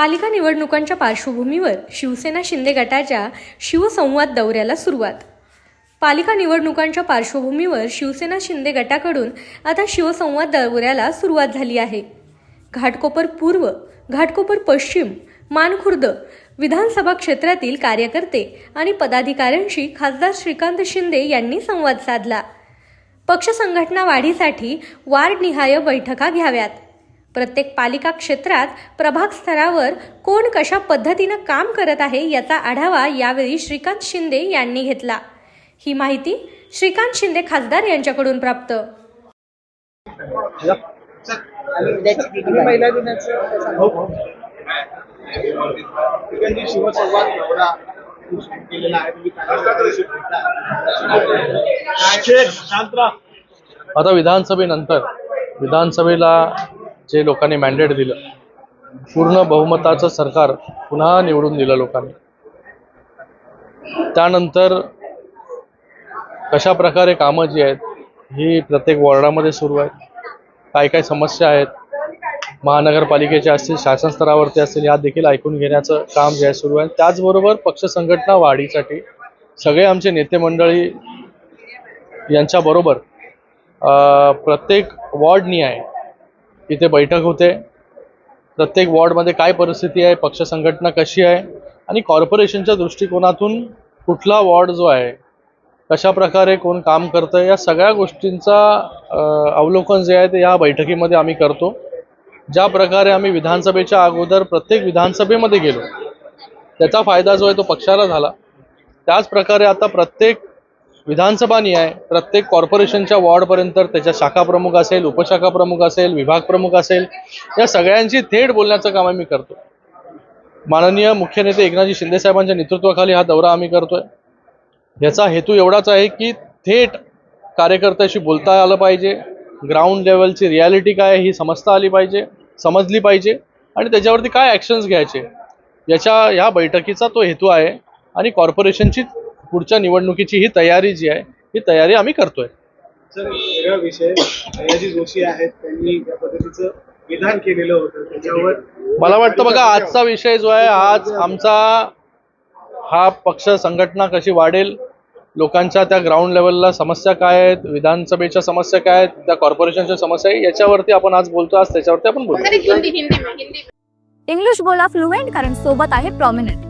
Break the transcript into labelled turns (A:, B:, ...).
A: पालिका निवडणुकांच्या पार्श्वभूमीवर शिवसेना शिंदे गटाच्या शिवसंवाद दौऱ्याला सुरुवात. पालिका निवडणुकांच्या पार्श्वभूमीवर शिवसेना शिंदे गटाकडून आता शिवसंवाद दौऱ्याला सुरुवात झाली आहे. घाटकोपर पूर्व घाटकोपर पश्चिम मानखुर्द विधानसभा क्षेत्रातील कार्यकर्ते आणि पदाधिकाऱ्यांशी खासदार श्रीकांत शिंदे यांनी संवाद साधला. पक्ष संघटना वाढीसाठी वार्डनिहाय बैठका घ्याव्यात. प्रत्येक पालिका क्षेत्रात प्रभाग स्तरावर कोण कशा पद्धतीनं काम करत आहे याचा आढावा यावेळी श्रीकांत शिंदे यांनी घेतला. ही माहिती श्रीकांत शिंदे खासदार यांच्याकडून प्राप्त.
B: कार्यकर्त्यांशी भेटता.
C: आता विधानसभेनंतर विधानसभेला जे लोकांनी मॅन्डेट दिलं पूर्ण बहुमताचं सरकार पुन्हा निवडून दिलं लोकांनी. त्यानंतर कशा प्रकारे कामं जी आहेत ही प्रत्येक वॉर्डामध्ये सुरू आहेत. काय काय समस्या आहेत महानगरपालिकेच्या असतील शासन स्तरावरती असतील ह्या देखील ऐकून घेण्याचं काम जे आहे सुरू आहे. त्याचबरोबर पक्ष संघटना वाढीसाठी सगळे आमचे नेते मंडळी यांच्याबरोबर प्रत्येक वॉर्डनी आहे इथे बैठक होते. प्रत्येक वॉर्डमध्ये काय परिस्थिती आहे पक्ष संघटना कशी आहे आणि कॉर्पोरेशनच्या दृष्टिकोनातून कुठला वॉर्ड जो आहे कशा प्रकारे कोण काम करतं या सगळ्या गोष्टींचा अवलोकन जे आहे ते या बैठकीमध्ये आम्ही करतो. ज्या प्रकारे आम्ही विधानसभेच्या अगोदर प्रत्येक विधानसभेमध्ये गेलो त्याचा फायदा जो आहे तो पक्षाला झाला. त्याच प्रकारे आता प्रत्येक विधानसभा आहे प्रत्येक कॉर्पोरेशनच्या वॉर्डपर्यंत त्याच्या शाखा प्रमुख असेल उपशाखा प्रमुख असेल विभाग प्रमुख असेल या सगळ्यांशी थेट बोलण्याचं काम आम्ही करतो माननीय मुख्य नेते एकनाथजी शिंदेसाहेबांच्या नेतृत्वाखाली हा दौरा आम्ही करतोय. याचा हेतू एवढाच आहे की थेट कार्यकर्त्याशी बोलता आलं पाहिजे. ग्राउंड लेवलची रियालिटी काय ही समजता आली पाहिजे समजली पाहिजे आणि त्याच्यावरती काय ॲक्शन्स घ्यायचे याच्या ह्या बैठकीचा तो हेतू आहे आणि कॉर्पोरेशनची पुढच्या निवडणुकीची ही तयारी जी आहे ही तयारी आम्ही करतोय.
B: सर एक वेगळा विषय. सयाजी जोशी आहेत त्यांनी या पद्धतीचं विधान केलेलं होतं. त्याच्यावर
C: मला वाटतं बघा आजचा विषय जो आहे आज आमचा हा पक्ष संघटना कशी वाढेल लोकांच्या त्या ग्राउंड लेवलला समस्या काय आहेत विधानसभेच्या समस्या काय आहेत त्या कॉर्पोरेशनच्या समस्या आहे याच्यावरती आपण आज बोलतो आज त्याच्यावरती आपण बोलतो
D: इंग्लिश बोला फ्लुएंट कारण सोबत आहे प्रॉमिनंट